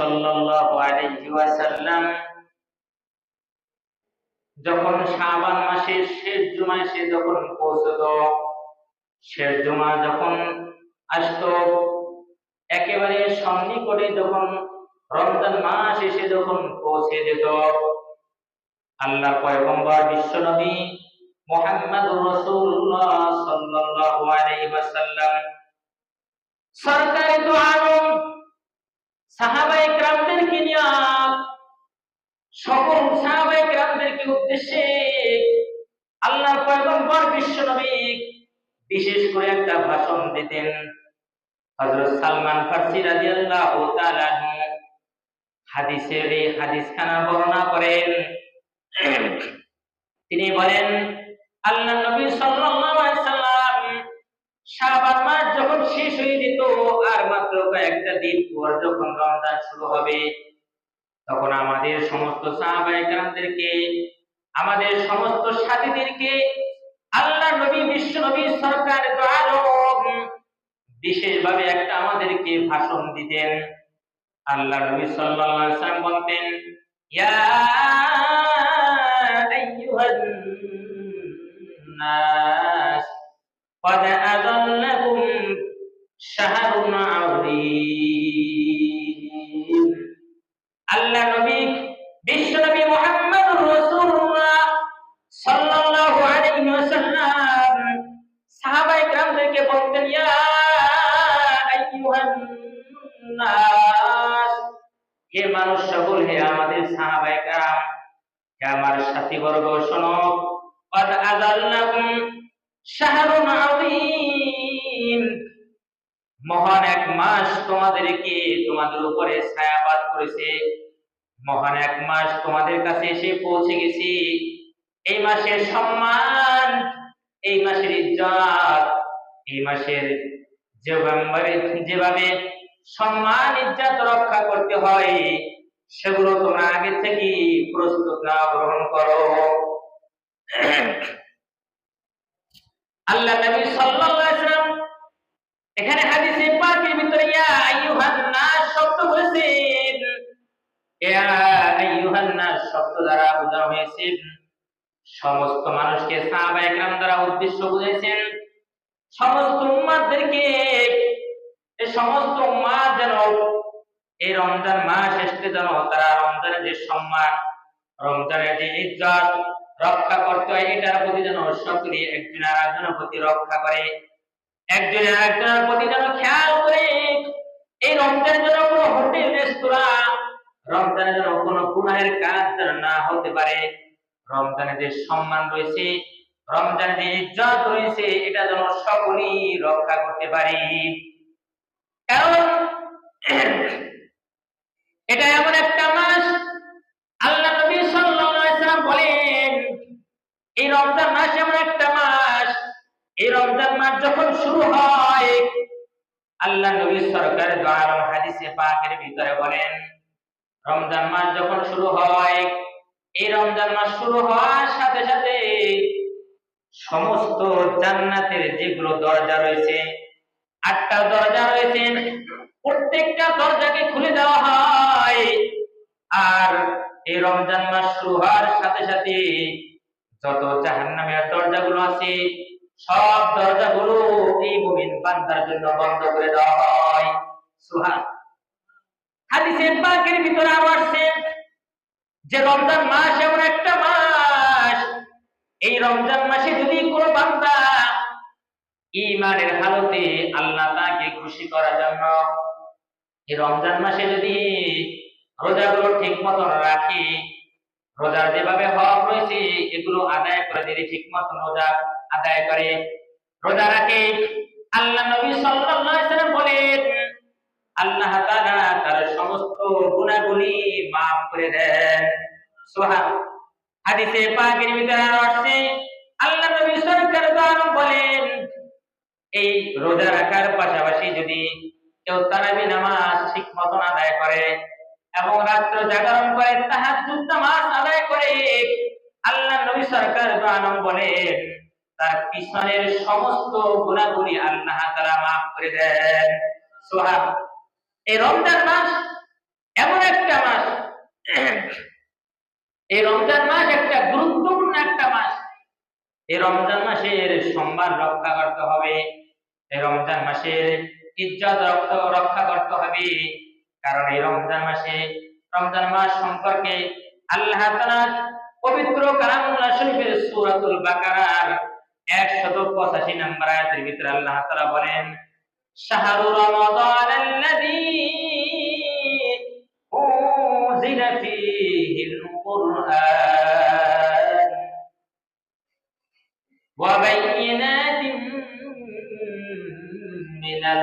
সাল্লাল্লাহু যখন শাবান মাসের শেষ জুমায় সে যখন পৌঁছত, শেষ জুমা যখন আসতো, একেবারে সন্নিকটে যখন রমজান মাস এসে যখন পৌঁছে যেত আল্লাহ পয়গম্বর বিশ্বনবী সাল্লাল্লাহু আলাইহি ওয়াসাল্লাম সরকারি বিশেষ করে একটা ভাষণ দিতেন। হযরত সালমান ফারসি রাদিয়াল্লাহু তাআলা হাদিসের এই হাদিসখানা বর্ণনা করেন। তিনি বলেন, আল্লাহ নবী সাল্লাম শাবান মাস যখন শেষ হয়ে যেত, আর মাত্র কয়েকটা দিন পর যখন রমজান শুরু হবে, তখন আমাদের সমস্ত সাহাবায়ে আমাদের সমস্ত সাথীদেরকে আল্লাহ নবী বিশ্ব নবী সরকার তো আলম বিশেষভাবে একটা আমাদেরকে ভাষণ দিতেন আল্লাহ নবী সাল্লাল্লাহু আলাইহি ওয়াসাল্লাম বলতেন ইয়া আইয়ুহান নাস قد أضلكم شهر عظيم আল্লাহ নাস হে মানুষ সকল হে আমাদের সাহাবায়ে কেরাম হে আমার সাথী বর্গ শোনো قد أضلكم শাহরুন আযীম মহান এক মাস তোমাদেরকে তোমাদের উপরে ছায়াপাত করেছে মহান এক মাস তোমাদের কাছে এসে পৌঁছে গেছি এই মাসের সম্মান এই মাসের ইজ্জত এই মাসের যেভাবে যেভাবে সম্মান, ইজ্জত রক্ষা করতে হয়। সেগুলো তোমরা আগে থেকে প্রস্তুত না, গ্রহণ করো। আল্লাহ নবী সাল্লাল্লাহু আলাইহি ওয়াসাল্লাম এখানে হাদিসে পাকের ভিতরে, ইয়া আইয়ুহান নাস শব্দ বলেছেন। ইয়া আইয়ুহান নাস শব্দ দ্বারা বোঝানো হয়েছে, সমস্ত মানুষকে সাহাবা একরাম দ্বারা উদ্দেশ্য বুঝেছেন। সমস্ত উম্মাদেরকে এই সমস্ত উম্মাদ যেন এই রমজান মাস এসতে যেন তারা রমজানের যে সম্মান রমজানের যে ইজ্জত রক্ষা করতে হয়, এটার প্রতি যেন সকলে একজন আর একজনের প্রতি রক্ষা করে। একজন আর একজনের প্রতি যেন খেয়াল করে। এই রমজানের যেন কোনো হোটেল, রেস্তোরাঁ রমজানের যেন কোনো গুনাহের কাজ যেন না হতে পারে। রমজানের যে সম্মান রয়েছে রমজানের যে ইজ্জত রয়েছে, এটা যেন সকলেই রক্ষা করতে পারি। আল্লাহ নবী সরকার দ্বারা হাদিসে পাকের ভিতরে বলেন, রমজান মাস যখন শুরু হয়, এই রমজান মাস শুরু হওয়ার সাথে সাথে সমস্ত জান্নাতের যেগুলো দরজা রয়েছে, আটটা দরজা রয়েছে, প্রত্যেকটা দরজাকে খুলে দেওয়া হয়। আর এই রমজান মাস শুরু হওয়ার সাথে সাথে যত জাহান্নামের দরজাগুলো আছে সব দরজাগুলো এই মুমিন বান্দার জন্য বন্ধ করে দেওয়া হয়। হাদিসে পাকের ভিতরে যে রমজান মাস এমন একটা মাস, এই রমজান মাসে যদি কোনো বান্দা ইমানের হালতে আল্লাহ তাকে খুশি করার জন্য এই রমজান মাসে যদি রোজাগুলো ঠিক মতন রাখি রোজার যেভাবে হক রয়েছে, এগুলো আদায় করে যদি ঠিক মতন রোজা আদায় করে। রোজা রাখে। আল্লাহ নবী সাল্লাল্লাহু আলাইহি ওয়াসাল্লাম বলেন, আল্লাহ তাআলা তার সমস্ত গুনাহগুলি maaf করে দেন। সুবহান। হাদিসে পাকের ভিতরে আসছে, আল্লাহ নবী সরকার বলেন, এই রোজা রাখার পাশাপাশি যদি কেউ তারাবি নামাজ ঠিক মতন আদায় করে এবং রাত্র জাগরণ করে তাহাজ্জুদ নামাজ আদায় করে, আল্লাহ নবী সরকার বলেন তার পিছনের সমস্ত গুণাগুলি আল্লাহ তাআলা maaf করে দেন। সুবহান। এই রমজান মাস এমন একটা মাস। এই রমজান মাস একটা গুরুত্বপূর্ণ একটা মাস। এই রমজান মাসের সম্মান রক্ষা করতে হবে। এই রমজান মাসের ইজ্জত রক্ষা করতে হবে। কারণ এই রমজান মাসে, রমজান মাস সম্পর্কে আল্লাহ তাআলা পবিত্র কালামুল্লাহ শরীফের সূরাতুল বাকারার একশত পঁচাশি নাম্বার আয়াতের ভিতরে আল্লাহ তালা বলেন, শাহরু রমাদান আল্লাযী উনজিলা ফীহিল কুরআন ওয়া বাইয়িনাতিন মিনাল